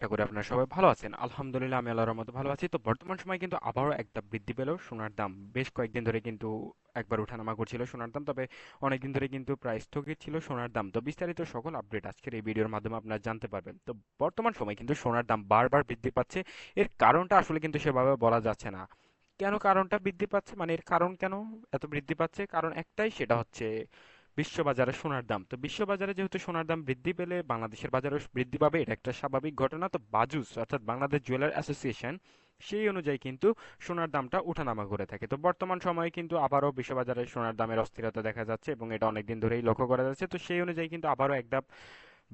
আশা করি আপনারা সবাই ভালো আছেন। আলহামদুলিল্লাহ, আমি আল্লাহর মতো ভালো আছি। তো বর্তমান সময় কিন্তু আবারও একটা বৃদ্ধি পেল সোনার দাম। বেশ কয়েকদিন ধরে কিন্তু একবার ওঠানামা করছিল সোনার দাম, তবে অনেকদিন ধরে কিন্তু প্রায় স্থগিত ছিল সোনার দাম। তো বিস্তারিত সকল আপডেট আজকের এই ভিডিওর মাধ্যমে আপনারা জানতে পারবেন। তো বর্তমান সময় কিন্তু সোনার দাম বারবার বৃদ্ধি পাচ্ছে। এর কারণটা আসলে কিন্তু সেভাবে বলা যাচ্ছে না। কেন কারণটা বৃদ্ধি পাচ্ছে? মানে এর কারণ কেন এত বৃদ্ধি পাচ্ছে? কারণ একটাই, সেটা হচ্ছে বিশ্ববাজারে সোনার দাম। তো বিশ্ববাজারে যেহেতু সোনার দাম বৃদ্ধি পেলে বাংলাদেশের বাজারও বৃদ্ধি পাবে, এটা একটা স্বাভাবিক ঘটনা। তো বাজুস, অর্থাৎ বাংলাদেশ জুয়েলার অ্যাসোসিয়েশন, সেই অনুযায়ী কিন্তু সোনার দামটা ওঠানামা করে থাকে। তো বর্তমান সময়ে কিন্তু আবারও বিশ্ববাজারে সোনার দামের অস্থিরতা দেখা যাচ্ছে এবং এটা অনেকদিন ধরেই লক্ষ্য করা যাচ্ছে। তো সেই অনুযায়ী কিন্তু আবারও এক ধাপ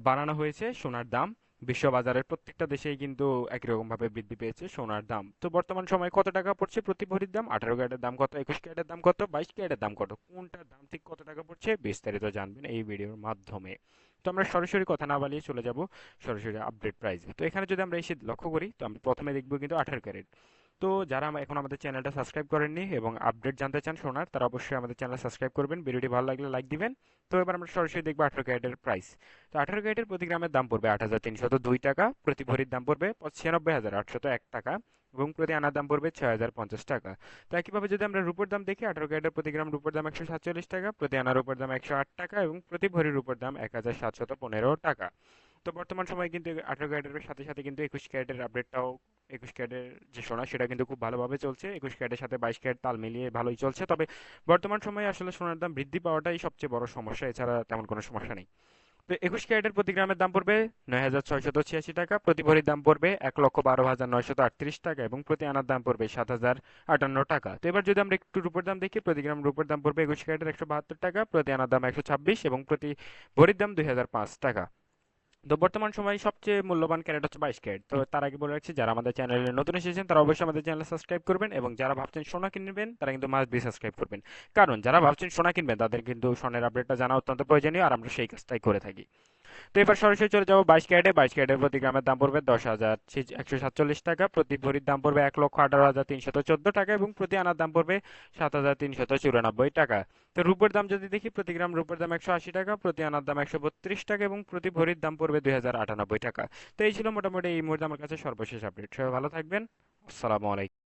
বাড়ানো হয়েছে সোনার দাম। বিশ্ববাজারের প্রত্যেকটা দেশেই কিন্তু একই ভাবে বৃদ্ধি পেয়েছে সোনার দাম। তো বর্তমান সময়ে কত টাকা পড়ছে প্রতি ভরির দাম? আঠারো ক্যারেটের দাম কত? একুশ ক্যারেটের দাম কত? বাইশ ক্যারেটের দাম কত? কোনটার দাম ঠিক কত টাকা পড়ছে? বিস্তারিত জানবেন এই ভিডিওর মাধ্যমে। তো আমরা সরাসরি কথা না বালিয়ে চলে যাব সরাসরি আপডেট প্রাইসে তো এখানে যদি আমরা এসে লক্ষ্য করি, তো আমরা প্রথমে দেখব কিন্তু আঠারো ক্যারেট। তো যারা এখন আমাদের চ্যানেলটা সাবস্ক্রাইব করেননি এবং আপডেট জানতে চান সোনার, তারা অবশ্যই আমাদের চ্যানেল সাবস্ক্রাইব করবেন। ভিডিওটি ভালো লাগলে লাইক দিবেন। তো এবার আমরা সরাসরি দেখব আঠারো ক্যারেটের প্রাইস তো আঠারো ক্যারেটের প্রতি গ্রামের দাম পড়বে আট হাজার তিনশত দুই টাকা, প্রতি ভরির দাম পড়বে ছিয়ানব্বই হাজার আটশত এক টাকা এবং প্রতি আনার দাম পড়বে ছয় হাজার পঞ্চাশ টাকা। তো একইভাবে যদি আমরা রূপোর দাম দেখি, আঠারো ক্যারেটের প্রতি গ্রাম রূপোর দাম একশো সাতচল্লিশ টাকা, প্রতি আনার রূপোর দাম একশো আট টাকা এবং প্রতি ভরির রূপোর দাম এক হাজার সাতশত পনেরো টাকা। তো বর্তমান সময়ে কিন্তু আঠারো ক্যারেটের সাথে সাথে কিন্তু একুশ ক্যারেটের আপডেটটাও একুশ ক্যারেটের যে সোনা, সেটা কিন্তু খুব ভালোভাবে চলছে। একুশ ক্যারেটের সাথে বাইশ ক্যারেট তাল মিলিয়ে ভালোই চলছে। তবে বর্তমান সময়ে আসলে সোনার দাম বৃদ্ধি পাওয়াটাই সবচেয়ে বড় সমস্যা। এছাড়া তেমন কোনো সমস্যা নেই। তো একুশ ক্যারেটের প্রতি গ্রামের দাম পড়বে নয় হাজার ছয়শত ছিয়াশি টাকা। প্রতি ভরির দাম পড়বে এক লক্ষ বারো হাজার নয়শত আটত্রিশ টাকা এবং প্রতি আনার দাম পড়বে সাত হাজার আটান্ন টাকা। তো এবার যদি আমরা একটু রূপোর দাম দেখি, প্রতি গ্রাম রূপোর দাম পড়বে একুশ ক্যারেটের একশো বাহাত্তর টাকা, প্রতি আনার দাম একশো ছাব্বিশ এবং প্রতি ভরির দাম দুই হাজার পাঁচ টাকা। তো বর্তমান সময়ে সবচেয়ে মূল্যবান ক্যারেট হচ্ছে বাইশ ক্যারেট। তো তার আগে বলে রাখছি, যারা আমাদের চ্যানেলে নতুন এসেছেন, তারা অবশ্যই আমাদের চ্যানেল সাবস্ক্রাইব করবেন এবং যারা ভাবছেন সোনা কিনবেন, তারা কিন্তু মাস্ট বি সাবস্ক্রাইব করবেন। কারণ, যারা ভাবছেন সোনা কিনবেন, তাদের কিন্তু সোনের আপডেটটা জানা অত্যন্ত প্রয়োজনীয়, আর আমরা সেই কাজটাই করে থাকি। তো এবার সরাসরি চলে যাব বাইশ ক্যারেটে। বাইশ ক্যারেটের প্রতি গ্রামের দাম পড়বে দশ হাজার একশো সাতচল্লিশ টাকা। প্রতি ভরির দাম পড়বে এক লক্ষ আঠারো হাজার তিনশত চোদ্দ টাকা এবং প্রতি আনার দাম পড়বে সাত হাজার তিনশত চুরানব্বই টাকা। তো রূপের দাম যদি দেখি, প্রতি গ্রাম রূপের দাম একশো আশি টাকা, প্রতি আনার দাম একশো বত্রিশ টাকা এবং প্রতি ভরির দাম পড়বে দুই হাজার আটানব্বই টাকা। তো এই ছিল মোটামুটি এই মুহূর্তে আমার কাছে সর্বশেষ আপডেট। সবাই ভালো থাকবেন। আসসালামু আলাইকুম।